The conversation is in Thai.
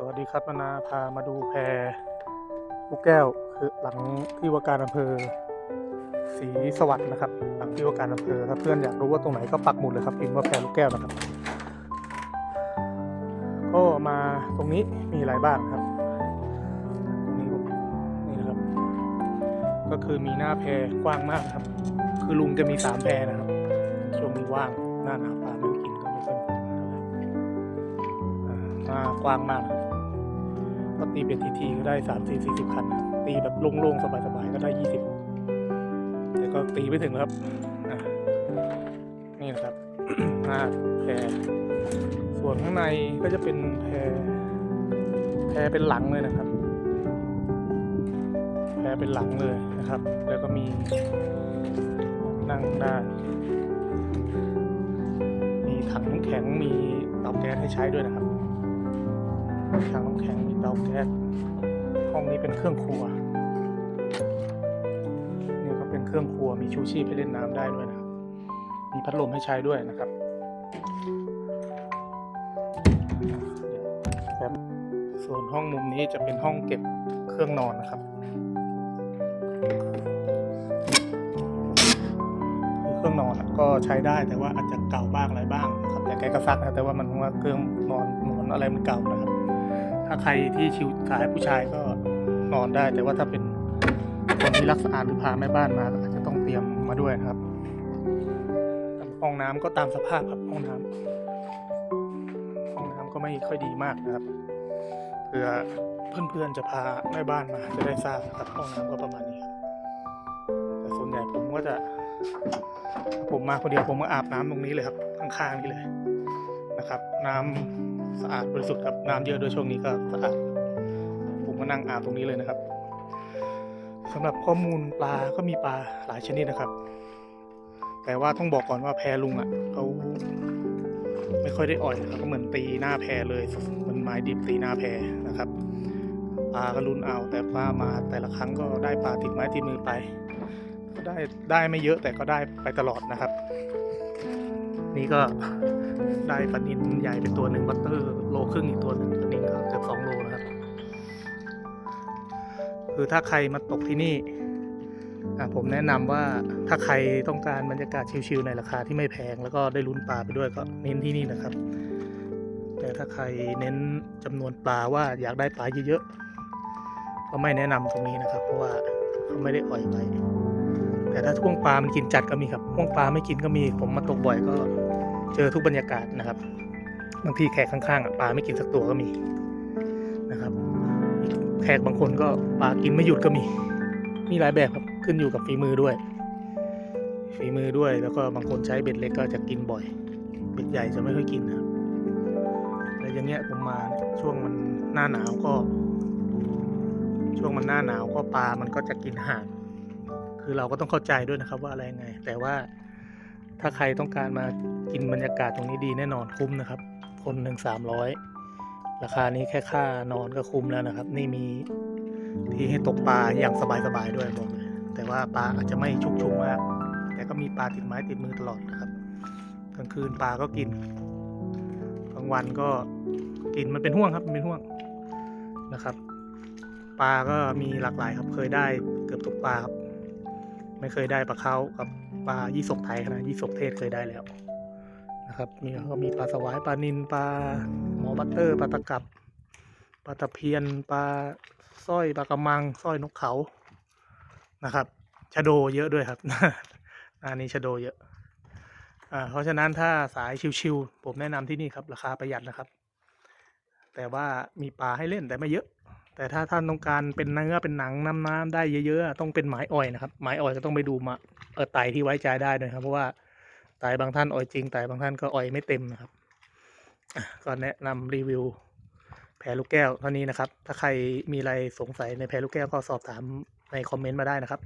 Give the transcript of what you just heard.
สวัสดีครับนานาพามาดูแพลูกแก้วคือหลังที่ว่าการอำเภอศรีสวัสดิ์นะครับ หลังที่ว่าการอำเภอถ้าเพื่อนอยากรู้ว่าตรงไหนก็ปักหมุดเลยครับพิมพ์ว่าแพลูกแก้วนะครับ ก็มาตรงนี้มีอะไรบ้างครับตรงนี้นี่นะครับ ก็คือมีหน้าแพกว้างมากครับ คือลุงจะมีสามแพนะครับช่วงนี้ว่างหน้าหนาวปลาไม่กินก็ไม่ค่อยมีมาเท่าไหร่อ่าหน้ากว้างมากครับ ก็ตีเป็นทีทีก็ได้สามสี่สี่สิบคัน ตีแบบโล่งๆ สบายๆ ก็ได้ยี่สิบแต่ก็ตีไม่ถึงครับ นี่นะครับห้าแพรส่วนข้างในก็จะเป็นแพรแพรเป็นหลังเลยนะครับ แพรเป็นหลังเลยนะครับ แล้วก็มีนั่งได้มีถังน้ำแข็งมีเตาแก๊สให้ใช้ด้วยนะครับถังน้ำแข็งาแก๊สห้องนี้เป็นเครื่องครัวนี่ก็เป็นเครื่องครัวมีชูชีพให้เล่นน้ำได้ด้วยนะครับมีพัดลมให้ใช้ด้วยนะครับครับส่วนห้องมุมนี้จะเป็นห้องเก็บเครื่องนอนนะครับเครื่องนอนอะก็ใช้ได้แต่ว่าอาจจะเก่าบ้างอะไรบ้างครับแต่แกก็ซักนะแต่ว่ามันว่าเครื่องนอนหมอนอะไรมันเก่านะครับ ถ้าใครที่ชิวสายผู้ชายก็นอนได้ แต่ว่าถ้าเป็นคนที่รักสะอาดหรือพาแม่บ้านมาก็อาจจะต้องเตรียมมาด้วยนะครับห้องน้ำก็ตามสภาพครับห้องน้ำห้องน้ำก็ไม่ค่อยดีมากนะครับเผื่อเพื่อนๆจะพาแม่บ้านมาจะได้ทราบครับห้องน้ำก็ประมาณนี้ครับแต่ส่วนใหญ่ผมก็จะ ผมมาคนเดียวผมก็อาบน้ำตรงนี้เลยครับข้างๆนี่เลยนะครับ น้ำ สะอาดบริสุทธิ์ครับน้ำเยอะด้วยช่วงนี้ก็สะอาดผมก็นั่งอาบตรงนี้เลยนะครับสำหรับข้อมูลปลาก็มีปลาหลายชนิดนะครับ แต่ว่าต้องบอกก่อนว่าแพลุงอะเขาไม่ค่อยได้อ่อยนะครับก็เหมือนตีหน้าแพเลยเหมือนไม้ดิบตีหน้าแพนะครับปลาก็รุนเอาแต่ปลามาแต่ละครั้งก็ได้ปลาติดไม้ติดมือไป ก็ได้ได้ไม่เยอะแต่ก็ได้ไปตลอดนะครับ นี่ก็ ได้ปลานินใหญ่เป็นตัวหนึ่งบัตเตอร์โลครึ่งอีกตัวหนึ่งปลานินก็เกือบสองโลนะครับ คือถ้าใครมาตกที่นี่อะผมแนะนำว่าถ้าใครต้องการบรรยากาศชิลๆในราคาที่ไม่แพง แล้วก็ได้ลุ้นปลาไปด้วยก็เน้นที่นี่นะครับ แต่ถ้าใครเน้นจำนวนปลาว่าอยากได้ปลาเยอะๆก็ไม่แนะนำตรงนี้นะครับ เพราะว่าเขาไม่ได้อ่อยไว้แต่ถ้าช่วงปลามันกินจัดก็มีครับช่วงปลาไม่กินก็มีผมมาตกบ่อยก็ เจอทุกบรรยากาศนะครับ บางทีแขกข้างๆปลาไม่กินสักตัวก็มีนะครับ แขกบางคนก็ปลากินไม่หยุดก็มี มีหลายแบบครับขึ้นอยู่กับฝีมือด้วย ฝีมือด้วยแล้วก็บางคนใช้เบ็ดเล็กก็จะกินบ่อย เบ็ดใหญ่จะไม่ค่อยกินนะครับแต่อย่างเงี้ยผมมาช่วงมันหน้าหนาวก็ ช่วงมันหน้าหนาวก็ปลามันก็จะกินห่างคือเราก็ต้องเข้าใจด้วยนะครับว่าอะไรไง แต่ว่าถ้าใครต้องการมา กินบรรยากาศตรงนี้ดีแน่นอนคุ้มนะครับ คนหนึ่งสามร้อยราคานี้แค่ค่านอนก็คุ้มแล้วนะครับ นี่มีที่ให้ตกปลาอย่างสบายๆด้วยบอกเลยแต่ว่าปลาอาจจะไม่ชุกชุมมาก แต่ก็มีปลาติดไม้ติดมือตลอดนะครับกลางคืนปลาก็กินกลางวันก็กินมันเป็นห่วงครับมันเป็นห่วงนะครับ ปลาก็มีหลากหลายครับ เคยได้เกือบทุกปลาครับ ไม่เคยได้ปลาเขากับปลายี่สกไทยนะยี่สกเทศเคยได้แล้ว นะครับมีก็มีปลาสวายปลานินปลาหมอบัตเตอร์ปลาตะกับปลาตะเพียนปลาสร้อยปลากระมังสร้อยนกเขานะครับชะโดเยอะด้วยครับอันนี้ชะโดเยอะอ่าเพราะฉะนั้นถ้าสายชิวๆผมแนะนำที่นี่ครับ ราคาประหยัดนะครับ แต่ว่ามีปลาให้เล่นแต่ไม่เยอะ แต่ถ้าท่านต้องการเป็นเนื้อเป็นหนังน้ำน้ำได้เยอะๆต้องเป็นไม้อ่อยนะครับไม้อ่อยก็ต้องไปดูมาเออไตที่ไว้ใจได้ด้วยครับเพราะว่า ตายบางท่านอ่อยจริงไตบางท่านก็อ่อยไม่เต็มนะครับอะก็แนะนำรีวิวแพรลูกแก้วเท่านี้นะครับ ถ้าใครมีอะไรสงสัยในแพรลูกแก้วก็สอบถามในคอมเมนต์มาได้นะครับ